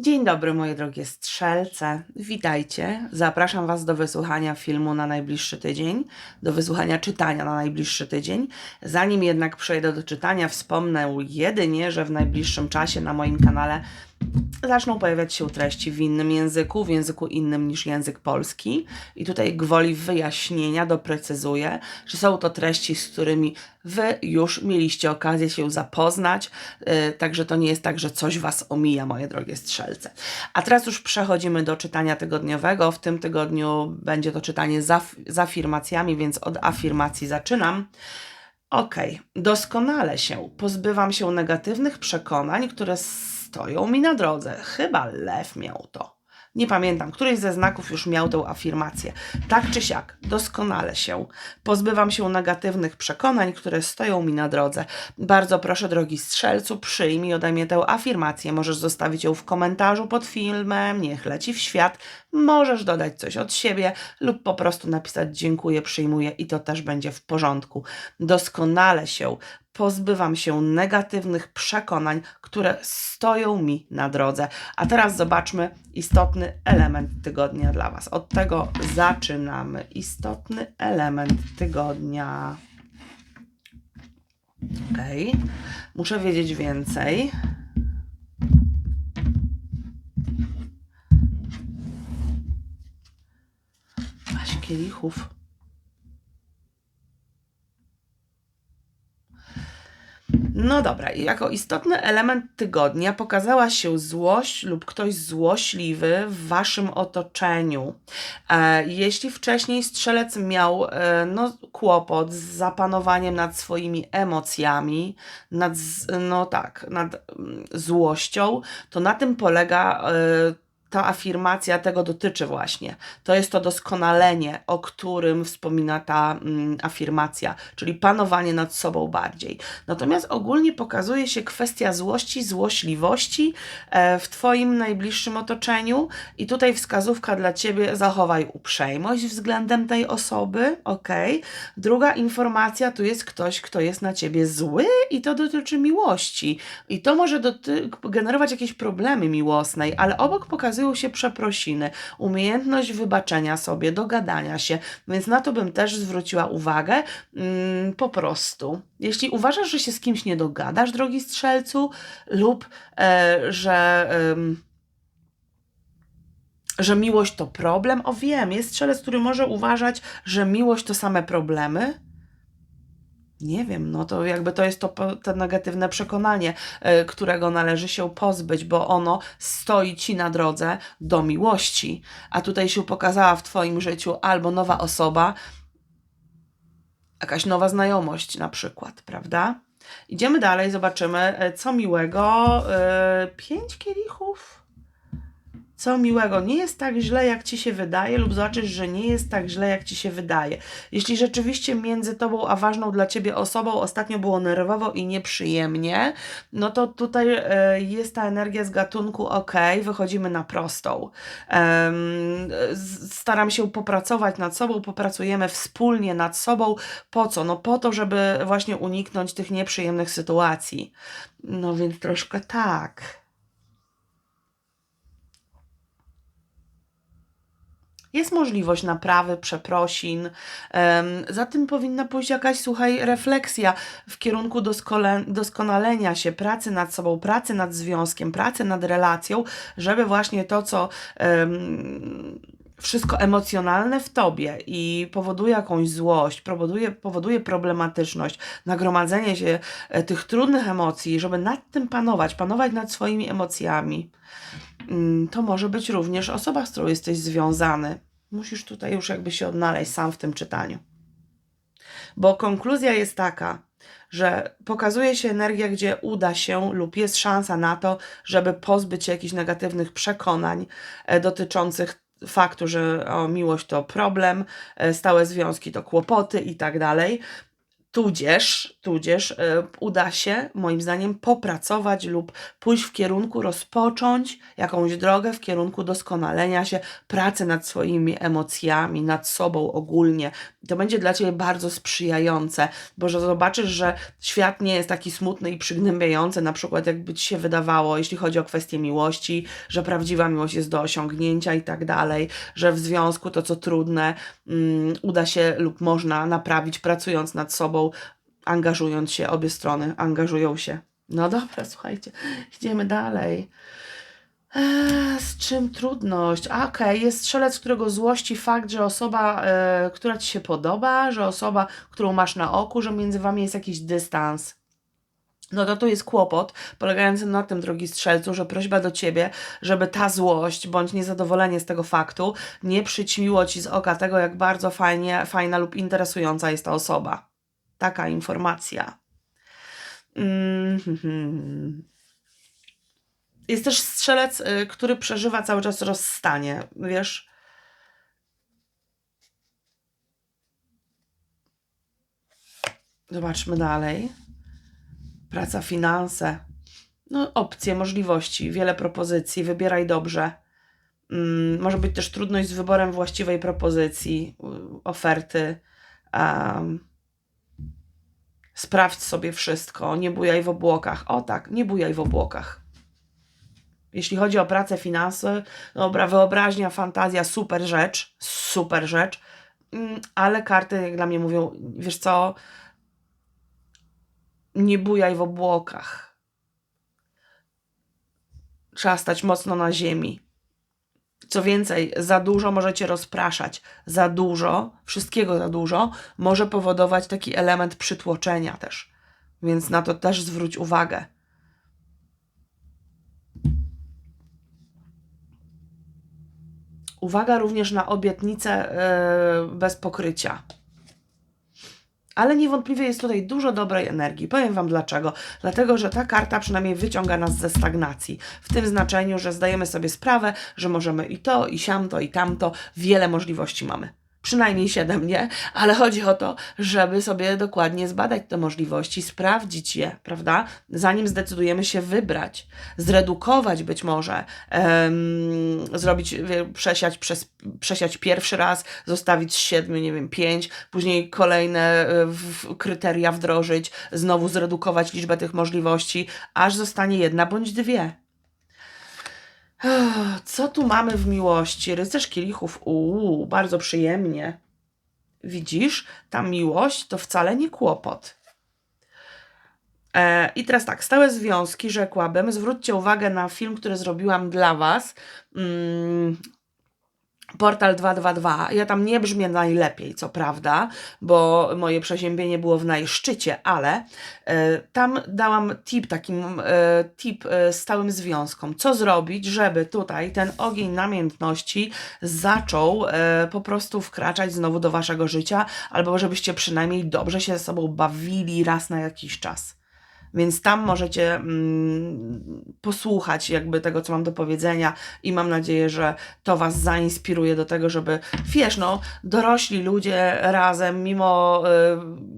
Dzień dobry, moje drogie strzelce. Witajcie. Zapraszam Was do wysłuchania filmu na najbliższy tydzień, do wysłuchania czytania na najbliższy tydzień. Zanim jednak przejdę do czytania, wspomnę jedynie, że w najbliższym czasie na moim kanale zaczną pojawiać się treści w innym języku, w języku innym niż język polski. I tutaj gwoli wyjaśnienia doprecyzuję, że są to treści, z którymi Wy już mieliście okazję się zapoznać, yy, także to nie jest tak, że coś Was omija, moje drogie strzelce. A teraz już przechodzimy do czytania tygodniowego. W tym tygodniu będzie to czytanie z, af- z afirmacjami, więc od afirmacji zaczynam. Okej, doskonale się pozbywam się negatywnych przekonań, które stoją mi na drodze. Chyba lew miał to. Nie pamiętam, któryś ze znaków już miał tę afirmację. Tak czy siak, doskonale się pozbywam się negatywnych przekonań, które stoją mi na drodze. Bardzo proszę, drogi strzelcu, przyjmij ode mnie tę afirmację. Możesz zostawić ją w komentarzu pod filmem, niech leci w świat. Możesz dodać coś od siebie lub po prostu napisać dziękuję, przyjmuję i to też będzie w porządku. Doskonale się pozbywam się negatywnych przekonań, które stoją mi na drodze. A teraz zobaczmy istotny element tygodnia dla Was. Od tego zaczynamy. Istotny element tygodnia. Ok, muszę wiedzieć więcej. Aś kielichów. No dobra, jako istotny element tygodnia pokazała się złość lub ktoś złośliwy w waszym otoczeniu. E, jeśli wcześniej strzelec miał e, no, kłopot z zapanowaniem nad swoimi emocjami, nad, no tak, nad mm, złością, to na tym polega e, ta afirmacja tego dotyczy właśnie. To jest to doskonalenie, o którym wspomina ta mm, afirmacja, czyli panowanie nad sobą bardziej. Natomiast ogólnie pokazuje się kwestia złości, złośliwości e, w Twoim najbliższym otoczeniu i tutaj wskazówka dla Ciebie, zachowaj uprzejmość względem tej osoby, ok? Druga informacja, tu jest ktoś, kto jest na Ciebie zły i to dotyczy miłości. I to może generować jakieś problemy miłosnej, ale obok pokazują się przeprosiny, umiejętność wybaczenia sobie, dogadania się, więc na to bym też zwróciła uwagę. Mm, po prostu. Jeśli uważasz, że się z kimś nie dogadasz, drogi strzelcu, lub e, że. em, że miłość to problem? O wiem, jest strzelec, który może uważać, że miłość to same problemy. Nie wiem, no to jakby to jest to, to negatywne przekonanie, y, którego należy się pozbyć, bo ono stoi ci na drodze do miłości. A tutaj się pokazała w Twoim życiu albo nowa osoba, jakaś nowa znajomość na przykład, prawda? Idziemy dalej, zobaczymy, y, co miłego. y, Pięć kielichów. Co miłego, nie jest tak źle, jak ci się wydaje, lub zobaczysz, że nie jest tak źle, jak ci się wydaje. Jeśli rzeczywiście między tobą a ważną dla ciebie osobą ostatnio było nerwowo i nieprzyjemnie, no to tutaj e, jest ta energia z gatunku ok, wychodzimy na prostą. Staram się popracować nad sobą, popracujemy wspólnie nad sobą. Po co? No po to, żeby właśnie uniknąć tych nieprzyjemnych sytuacji. No więc troszkę tak. Jest możliwość naprawy, przeprosin. Za tym powinna pójść jakaś, słuchaj, refleksja w kierunku doskole, doskonalenia się, pracy nad sobą, pracy nad związkiem, pracy nad relacją, żeby właśnie to, co em, wszystko emocjonalne w tobie i powoduje jakąś złość, powoduje, powoduje problematyczność, nagromadzenie się e, tych trudnych emocji, żeby nad tym panować, panować nad swoimi emocjami mm, to może być również osoba, z którą jesteś związany. Musisz tutaj już jakby się odnaleźć sam w tym czytaniu. Bo konkluzja jest taka, że pokazuje się energia, gdzie uda się lub jest szansa na to, żeby pozbyć się jakichś negatywnych przekonań e, dotyczących faktu, że o, miłość to problem, e, stałe związki to kłopoty i tak dalej. Tudzież, tudzież e, uda się, moim zdaniem, popracować lub pójść w kierunku, rozpocząć jakąś drogę w kierunku doskonalenia się, pracy nad swoimi emocjami, nad sobą ogólnie. To będzie dla Ciebie bardzo sprzyjające, bo że zobaczysz, że świat nie jest taki smutny i przygnębiający, na przykład jakby Ci się wydawało, jeśli chodzi o kwestię miłości, że prawdziwa miłość jest do osiągnięcia i tak dalej, że w związku to, co trudne, mm, uda się lub można naprawić pracując nad sobą, angażując się, obie strony angażują się. No dobra, słuchajcie, idziemy dalej. Eee, z czym trudność? Okej, jest strzelec, którego złości fakt, że osoba, e, która ci się podoba, że osoba, którą masz na oku, że między wami jest jakiś dystans. No to tu jest kłopot polegający na tym, drogi strzelcu, że prośba do ciebie, żeby ta złość bądź niezadowolenie z tego faktu nie przyćmiło ci z oka tego, jak bardzo fajnie, fajna lub interesująca jest ta osoba. Taka informacja. Mm-hmm. Jest też strzelec, y, który przeżywa cały czas rozstanie, wiesz? Zobaczmy dalej. Praca, finanse. No, opcje, możliwości, wiele propozycji. Wybieraj dobrze. Mm, może być też trudność z wyborem właściwej propozycji, y, oferty. Um, sprawdź sobie wszystko, nie bujaj w obłokach. O tak, nie bujaj w obłokach. Jeśli chodzi o pracę, finanse, dobra, wyobraźnia, fantazja, super rzecz, super rzecz, mm, ale karty, jak dla mnie mówią, wiesz co, nie bujaj w obłokach. Trzeba stać mocno na ziemi. Co więcej, za dużo może cię rozpraszać. Za dużo, wszystkiego za dużo, może powodować taki element przytłoczenia też. Więc na to też zwróć uwagę. Uwaga również na obietnice yy, bez pokrycia. Ale niewątpliwie jest tutaj dużo dobrej energii. Powiem Wam dlaczego. Dlatego, że ta karta przynajmniej wyciąga nas ze stagnacji. W tym znaczeniu, że zdajemy sobie sprawę, że możemy i to, i siamto, i tamto. Wiele możliwości mamy przynajmniej 7, nie? Ale chodzi o to, żeby sobie dokładnie zbadać te możliwości, sprawdzić je, prawda? Zanim zdecydujemy się wybrać, zredukować być może, um, zrobić, przesiać, przez, przesiać pierwszy raz, zostawić z 7, nie wiem, 5, później kolejne e, w, kryteria wdrożyć, znowu zredukować liczbę tych możliwości, aż zostanie jedna bądź dwie. Co tu mamy w miłości? Rycerz kielichów, uuu, bardzo przyjemnie. Widzisz, ta miłość to wcale nie kłopot. E, I teraz tak, stałe związki, rzekłabym. Zwróćcie uwagę na film, który zrobiłam dla Was. Mm, Portal 222. Ja tam nie brzmię najlepiej, co prawda, bo moje przeziębienie było w najszczycie, ale y, tam dałam tip takim y, tip y, stałym związkom. Co zrobić, żeby tutaj ten ogień namiętności zaczął po prostu wkraczać znowu do waszego życia, albo żebyście przynajmniej dobrze się ze sobą bawili raz na jakiś czas. Więc tam możecie mm, posłuchać jakby tego, co mam do powiedzenia i mam nadzieję, że to Was zainspiruje do tego, żeby, wiesz, no, dorośli ludzie razem, mimo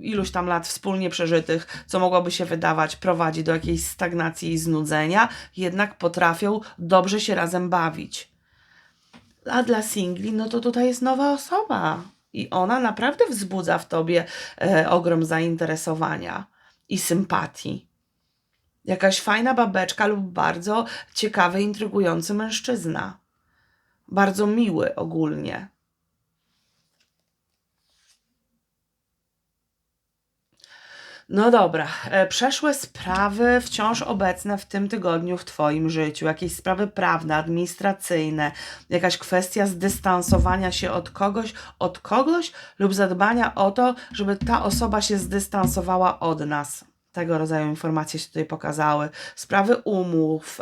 y, iluś tam lat wspólnie przeżytych, co mogłoby się wydawać, prowadzi do jakiejś stagnacji i znudzenia, jednak potrafią dobrze się razem bawić. A dla singli, no to tutaj jest nowa osoba. I ona naprawdę wzbudza w tobie e, ogrom zainteresowania i sympatii. Jakaś fajna babeczka lub bardzo ciekawy, intrygujący mężczyzna. Bardzo miły ogólnie. No dobra, e, przeszłe sprawy wciąż obecne w tym tygodniu w Twoim życiu, jakieś sprawy prawne, administracyjne, jakaś kwestia zdystansowania się od kogoś, od kogoś lub zadbania o to, żeby ta osoba się zdystansowała od nas. Tego rodzaju informacje się tutaj pokazały. Sprawy umów,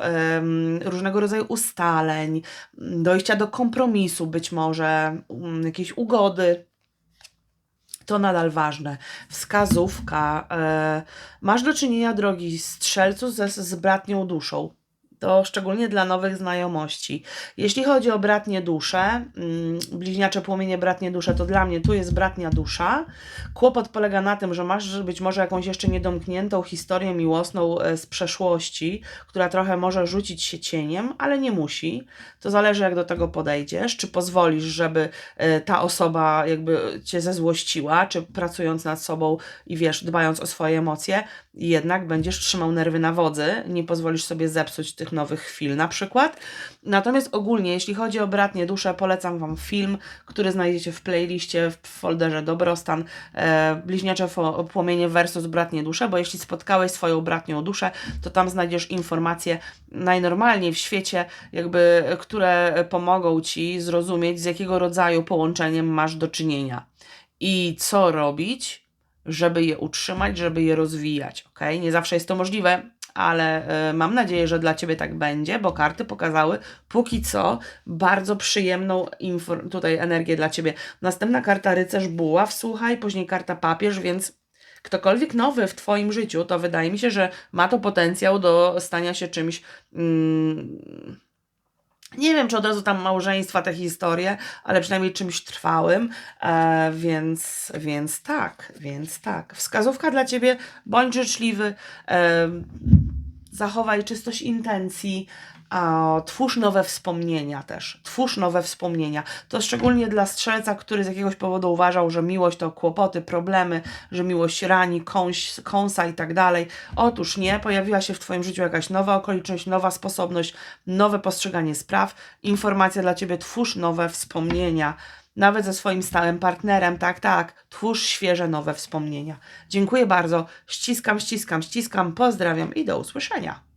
różnego rodzaju ustaleń, dojścia do kompromisu, być może um, jakiejś ugody to nadal ważne. Wskazówka. E, masz do czynienia, drogi strzelcu, ze, z bratnią duszą. To szczególnie dla nowych znajomości. Jeśli chodzi o bratnie dusze, mm, bliźniacze płomienie bratnie dusze, to dla mnie tu jest bratnia dusza. Kłopot polega na tym, że masz być może jakąś jeszcze niedomkniętą historię miłosną e, z przeszłości, która trochę może rzucić się cieniem, ale nie musi. To zależy, jak do tego podejdziesz. Czy pozwolisz, żeby e, ta osoba jakby cię zezłościła, czy pracując nad sobą i wiesz, dbając o swoje emocje, jednak będziesz trzymał nerwy na wodzy, nie pozwolisz sobie zepsuć tych nowych chwil na przykład. Natomiast ogólnie, jeśli chodzi o bratnie dusze, polecam Wam film, który znajdziecie w playliście, w folderze Dobrostan, e, Bliźniacze płomienie versus bratnie dusze, bo jeśli spotkałeś swoją bratnią duszę, to tam znajdziesz informacje najnormalniej w świecie, jakby, które pomogą Ci zrozumieć, z jakiego rodzaju połączeniem masz do czynienia i co robić, żeby je utrzymać, żeby je rozwijać. ok? Nie zawsze jest to możliwe, ale e, mam nadzieję, że dla Ciebie tak będzie, bo karty pokazały póki co bardzo przyjemną tutaj energię dla Ciebie. Następna karta rycerz buław, słuchaj, później karta papież, więc ktokolwiek nowy w Twoim życiu, to wydaje mi się, że ma to potencjał do stania się czymś. Mm, nie wiem, czy od razu tam małżeństwa te historie, ale przynajmniej czymś trwałym, e, więc, więc tak, więc tak. Wskazówka dla Ciebie, bądź życzliwy, e, zachowaj czystość intencji, a twórz nowe wspomnienia też. Twórz nowe wspomnienia. To szczególnie dla strzelca, który z jakiegoś powodu uważał, że miłość to kłopoty, problemy, że miłość rani, kąś, kąsa i tak dalej. Otóż nie, pojawiła się w Twoim życiu jakaś nowa okoliczność, nowa sposobność, nowe postrzeganie spraw. Informacja dla Ciebie, twórz nowe wspomnienia. Nawet ze swoim stałym partnerem, tak, tak. Twórz świeże, nowe wspomnienia. Dziękuję bardzo. Ściskam, ściskam, ściskam. Pozdrawiam i do usłyszenia.